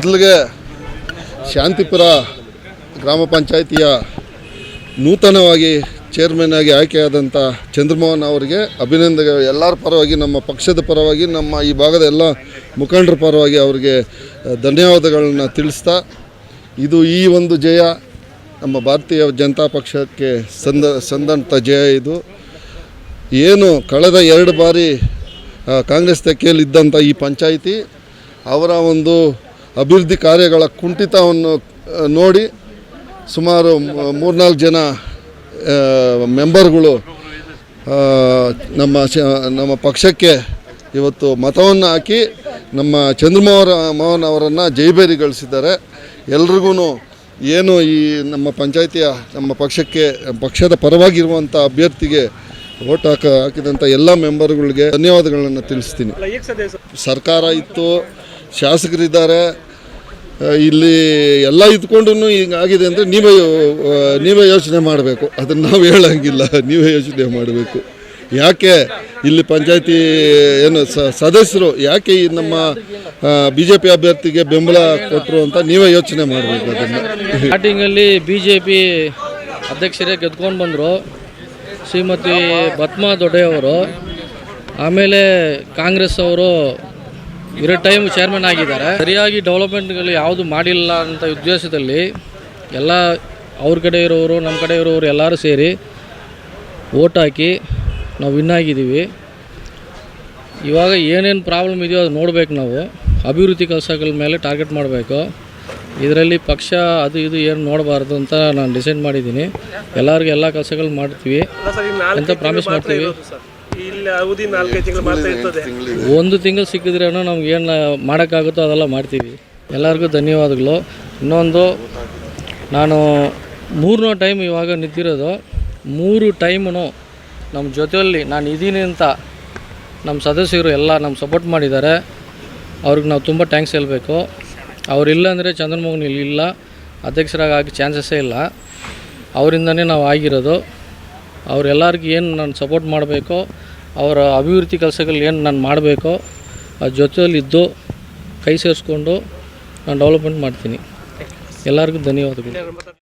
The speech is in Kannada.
ಮೊದಲಿಗೆ ಶಾಂತಿಪುರ ಗ್ರಾಮ ಪಂಚಾಯಿತಿಯ ನೂತನವಾಗಿ ಚೇರ್ಮನ್ ಆಗಿ ಆಯ್ಕೆಯಾದಂಥ ಚಂದ್ರಮೋಹನ್ ಅವರಿಗೆ ಅಭಿನಂದನೆ ಎಲ್ಲರ ಪರವಾಗಿ, ನಮ್ಮ ಪಕ್ಷದ ಪರವಾಗಿ, ನಮ್ಮ ಈ ಭಾಗದ ಎಲ್ಲ ಮುಖಂಡರ ಪರವಾಗಿ ಅವರಿಗೆ ಧನ್ಯವಾದಗಳನ್ನು ತಿಳಿಸ್ತಾ, ಇದು ಈ ಒಂದು ಜಯ ನಮ್ಮ ಭಾರತೀಯ ಜನತಾ ಪಕ್ಷಕ್ಕೆ ಸಂದ ಸಂದಂಥ ಜಯ ಇದು. ಏನು ಕಳೆದ ಎರಡು ಬಾರಿ ಕಾಂಗ್ರೆಸ್ ತೆಕ್ಕೆಯಲ್ಲಿದ್ದಂಥ ಈ ಪಂಚಾಯಿತಿ ಅವರ ಒಂದು ಅಭಿವೃದ್ಧಿ ಕಾರ್ಯಗಳ ಕುಂಠಿತವನ್ನು ನೋಡಿ ಸುಮಾರು ಮೂರ್ನಾಲ್ಕು ಜನ ಮೆಂಬರ್ಗಳು ನಮ್ಮ ನಮ್ಮ ಪಕ್ಷಕ್ಕೆ ಇವತ್ತು ಮತವನ್ನು ಹಾಕಿ ನಮ್ಮ ಚಂದ್ರಮೋಹನ ಮೋಹನ್ ಅವರನ್ನು ಜೈಬೇರಿಗೊಳಿಸಿದ್ದಾರೆ. ಎಲ್ರಿಗೂ ಏನು ಈ ನಮ್ಮ ಪಂಚಾಯಿತಿಯ ನಮ್ಮ ಪಕ್ಷಕ್ಕೆ ಪಕ್ಷದ ಪರವಾಗಿರುವಂಥ ಅಭ್ಯರ್ಥಿಗೆ ಓಟ್ ಹಾಕ ಹಾಕಿದಂಥ ಎಲ್ಲ ಮೆಂಬರ್ಗಳಿಗೆ ಧನ್ಯವಾದಗಳನ್ನು ತಿಳಿಸ್ತೀನಿ. ಸರ್ಕಾರ ಇತ್ತು ಶಾಸಕರಿದ್ದಾರೆ. ಇಲ್ಲಿ ಎಲ್ಲ ಇದ್ಕೊಂಡು ಈಗ ಆಗಿದೆ ಅಂದರೆ ನೀವೇ ನೀವೇ ಯೋಚನೆ ಮಾಡಬೇಕು. ಅದನ್ನು ನಾವು ಹೇಳೋಂಗಿಲ್ಲ. ನೀವೇ ಯೋಚನೆ ಮಾಡಬೇಕು. ಯಾಕೆ ಇಲ್ಲಿ ಪಂಚಾಯತಿ, ಏನು ಸದಸ್ಯರು ಯಾಕೆ ಈ ನಮ್ಮ ಬಿ ಜೆ ಪಿ ಅಭ್ಯರ್ಥಿಗೆ ಬೆಂಬಲ ಕೊಟ್ಟರು ಅಂತ ನೀವೇ ಯೋಚನೆ ಮಾಡಬೇಕು ಅದನ್ನು. ಸ್ಟಾರ್ಟಿಂಗಲ್ಲಿ ಬಿ ಜೆ ಪಿ ಅಧ್ಯಕ್ಷರೇ ಗೆದ್ಕೊಂಡು ಬಂದರು. ಶ್ರೀಮತಿ ಪದ್ಮಾ ದೊಡ್ಡೆಯವರು ಆಮೇಲೆ ಕಾಂಗ್ರೆಸ್ ಅವರು ಎರಡು ಟೈಮ್ ಚೇರ್ಮನ್ ಆಗಿದ್ದಾರೆ. ಸರಿಯಾಗಿ ಡೆವಲಪ್ಮೆಂಟ್ಗಳು ಯಾವುದು ಮಾಡಿಲ್ಲ ಅಂತ ಉದ್ದೇಶದಲ್ಲಿ ಎಲ್ಲ ಅವ್ರ ಕಡೆ ಇರೋರು ನಮ್ಮ ಕಡೆ ಇರೋರು ಎಲ್ಲರೂ ಸೇರಿ ಓಟ್ ಹಾಕಿ ನಾವು ವಿನ್ ಆಗಿದ್ದೀವಿ. ಇವಾಗ ಏನೇನು ಪ್ರಾಬ್ಲಮ್ ಇದೆಯೋ ಅದು ನೋಡಬೇಕು ನಾವು. ಅಭಿವೃದ್ಧಿ ಕೆಲಸಗಳ ಮೇಲೆ ಟಾರ್ಗೆಟ್ ಮಾಡಬೇಕು. ಇದರಲ್ಲಿ ಪಕ್ಷ ಅದು ಇದು ಏನು ನೋಡಬಾರ್ದು ಅಂತ ನಾನು ಡಿಸೈಡ್ ಮಾಡಿದ್ದೀನಿ. ಎಲ್ಲರಿಗೂ ಎಲ್ಲ ಕೆಲಸಗಳು ಮಾಡ್ತೀವಿ. ಅಂತ ಪ್ರಾಮಿಸ್ ಮಾಡ್ತೀವಿ. ಇಲ್ಲಿ ಅವಧಿ ನಾಲ್ಕೈದು ತಿಂಗಳು ಮಾತ್ರ ಇರ್ತದೆ. ಒಂದು ತಿಂಗಳು ಸಿಕ್ಕಿದ್ರೆ ನಮ್ಗೆ ಏನು ಮಾಡೋಕ್ಕಾಗುತ್ತೋ ಅದೆಲ್ಲ ಮಾಡ್ತೀವಿ. ಎಲ್ಲರಿಗೂ ಧನ್ಯವಾದಗಳು. ಇನ್ನೊಂದು ನಾನು ಮೂರನೇ ಟೈಮ್ ಇವಾಗ ನಿಂತಿರೋದು. ಮೂರು ಟೈಮು ನಮ್ಮ ಜೊತೆಯಲ್ಲಿ ನಾನು ಇದ್ದೀನಿ ಅಂತ ನಮ್ಮ ಸದಸ್ಯರು ಎಲ್ಲ ನಮ್ಮ ಸಪೋರ್ಟ್ ಮಾಡಿದ್ದಾರೆ. ಅವ್ರಿಗೆ ನಾವು ತುಂಬ ಟ್ಯಾಂಕ್ಸ್ ಹೇಳಬೇಕು. ಅವರಿಲ್ಲ ಅಂದರೆ ಚಂದ್ರಮೋಹನ್ ಇಲ್ಲಿ ಇಲ್ಲ. ಅಧ್ಯಕ್ಷರಾಗಿ ಆಗಿ ಚಾನ್ಸಸ್ಸೇ ಇಲ್ಲ. ಅವರಿಂದನೇ ನಾವು ಆಗಿರೋದು. ಅವರೆಲ್ಲರಿಗೂ ಏನು ನಾನು ಸಪೋರ್ಟ್ ಮಾಡಬೇಕೋ, ಅವರ ಅಭಿವೃದ್ಧಿ ಕೆಲಸಗಳು ಏನು ನಾನು ಮಾಡಬೇಕೋ ಅದ್ರ ಜೊತೆಯಲ್ಲಿದ್ದು ಕೈ ಸೇರಿಸ್ಕೊಂಡು ನಾನು ಡೆವಲಪ್ಮೆಂಟ್ ಮಾಡ್ತೀನಿ. ಎಲ್ಲರಿಗೂ ಧನ್ಯವಾದಗಳು.